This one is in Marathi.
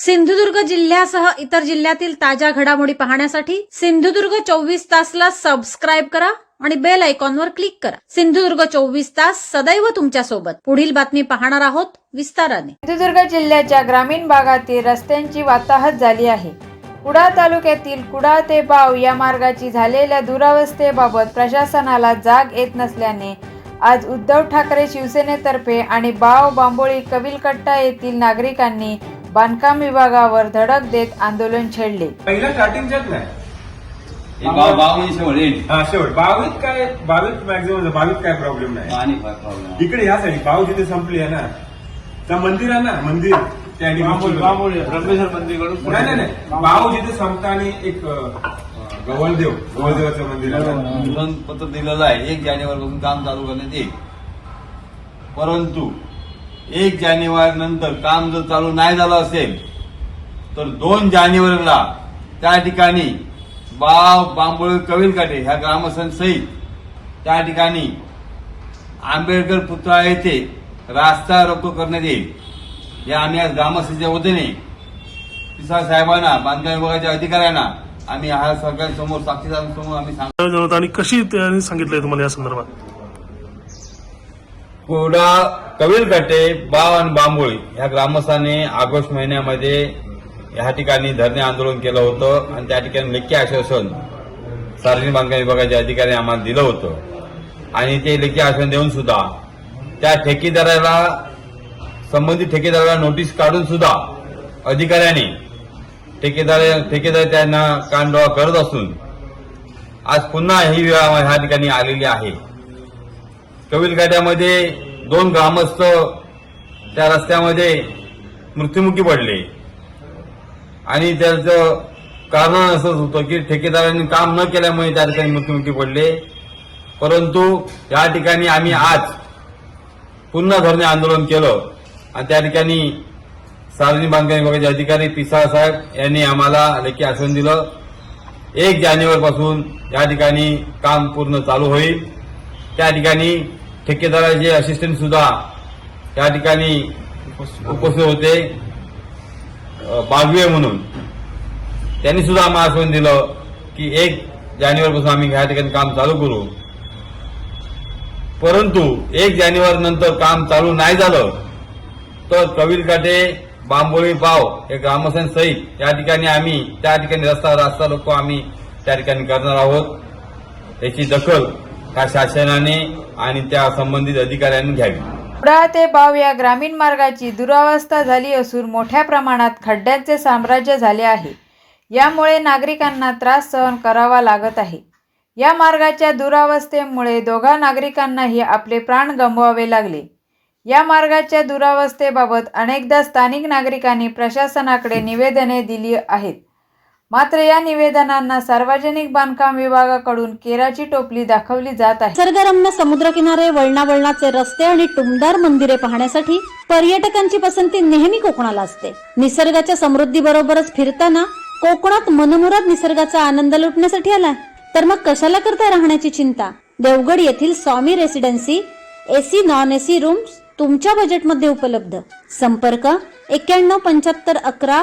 सिंधुदुर्ग जिल्ह्यासह इतर जिल्ह्यातील ताज्या घडामोडी पाहण्यासाठी सिंधुदुर्ग चोवीस तासला सबस्क्राईब करा आणि बेल आयकॉनवर क्लिक करा. सिंधुदुर्ग चोवीस तास सदैव तुमच्यासोबत. पुढील बातमी पाहणार आहोत विस्ताराने. सिंधुदुर्ग जिल्ह्याच्या ग्रामीण भागातील रस्त्यांची वाताहत झाली आहे. कुडा तालुक्यातील कुडा ते बाव या मार्गाची झालेल्या दुरावस्थेबाबत प्रशासनाला जाग येत नसल्याने आज उद्धव ठाकरे शिवसेनेतर्फे आणि बाव बांबोळी कविलकट्टा येथील नागरिकांनी बांधकाम विभागावर धडक देत आंदोलन छेडले. पहिला स्टार्टिंगच्याच नाही. हे बाव बावनी शेवट हा बावीत काय बावीत मॅक्झिमम बावीत काय प्रॉब्लेम नाही. पाणी फार प्रॉब्लेम इकडे ह्या साईड बाव जिथे संपली आहे ना त्या मंदिर आहे ना मंदिर त्या ठिकाणी रमेश्वर मंदिरकडून नाही नाही. नाही बाव जिथे संपता आणि एक अं, गवळदेव गवळदेवाचं मंदिर आहे. ना. पत्र दिलेलं आहे. एक जानेवारी पासून काम चालू करण्यात येईल. परंतु एक जानेवारी नंतर काम जर चालू नाही झालं असेल तर दोन जानेवारीला त्या ठिकाणी बाव बांबोळी कविलकाटे ह्या ग्रामस्थांसहित त्या ठिकाणी आंबेडकर पुतळा येथे रास्ता रोको करण्यात येईल. हे आम्ही आज ग्रामस्थांच्या वतीने पिसाळ साहेबांना बांधकाम विभागाच्या अधिकाऱ्यांना आम्ही हा सरकारसमोर साक्षीदारांसमोर आम्ही सांग आणि कशी त्यांनी सांगितलंय तुम्हाला या संदर्भात? कोडा कविलकटे बाव आणि बांबोळी ह्या ग्रामस्थांनी ऑगस्ट महिन्यामध्ये ह्या ठिकाणी धरणे आंदोलन केलं होतं आणि त्या ठिकाणी लेखी आश्वासन सार्वजनिक बांधकाम विभागाच्या अधिकाऱ्यांनी आम्हाला दिलं होतं. आणि ते लेखी आश्वासन देऊन सुद्धा त्या ठेकेदाराला संबंधित ठेकेदाराला नोटीस काढून सुद्धा अधिकाऱ्यांनी ठेकेदार ठेकेदार त्यांना कानडोळा करत असून आज पुन्हा ही विवाह ह्या ठिकाणी आलेली आहे. कविलगाड्यामध्ये दोन ग्रामस्थ त्या रस्त्यामध्ये मृत्युमुखी पडले. आणि त्याचं कारण असंच होतं की ठेकेदारांनी काम न केल्यामुळे त्या ठिकाणी मृत्युमुखी पडले. परंतु या ठिकाणी आम्ही आज पुन्हा धरणे आंदोलन केलं. आणि त्या ठिकाणी सार्वजनिक बांधकाम विभागाचे अधिकारी पिसाळ साहेब यांनी आम्हाला लेखी आश्वासन दिलं. एक जानेवारीपासून या ठिकाणी काम पूर्ण चालू होईल. त्या ठिकाणी ठेकेदाराचे असिस्टंट सुद्धा त्या ठिकाणी उपस्थित होते. बागवे म्हणून. त्यांनी सुद्धा आम्हाला आश्वासन दिलं की एक जानेवारीपासून आम्ही या ठिकाणी काम चालू करू. परंतु एक जानेवारी नंतर काम चालू नाही झालं तर कविलकाटे बांबोळी बाव हे ग्रामस्थांसहित या ठिकाणी आम्ही त्या ठिकाणी रस्ता रस्ता लोक आम्ही त्या ठिकाणी करणार आहोत. याची दखल त्या शासनाने आणि त्या संबंधित अधिकाऱ्यांनी घ्यावी. कुडा ते बाव या ग्रामीण मार्गाची दुरावस्था झाली असून मोठ्या प्रमाणात खड्ड्यांचे साम्राज्य झाले आहे. यामुळे नागरिकांना त्रास सहन करावा लागत आहे. या मार्गाच्या दुरावस्थेमुळे दोघा नागरिकांनाही आपले प्राण गमवावे लागले. या मार्गाच्या दुरावस्थेबाबत अनेकदा स्थानिक नागरिकांनी प्रशासनाकडे निवेदने दिली आहेत. मात्र या निवेदनांना सार्वजनिक बांधकाम विभागाकडून केराची टोपली दाखवली जात आहे. निसर्गरम्य समुद्रकिनारे वळणावळणाचे रस्ते आणि टुमदार मंदिरे पाहण्यासाठी पर्यटकांची पसंती नेहमी कोकणाला असते. निसर्गाच्या समृद्धी बरोबरच फिरताना कोकणात मनमुराद निसर्गाचा आनंद लुटण्यासाठी आलाय. तर मग कशाला करताय राहण्याची चिंता? देवगड येथील Swami residency AC non AC rooms तुमच्या बजेटमध्ये उपलब्ध. संपर्क एक्क्याण्णव पंच्याहत्तर अकरा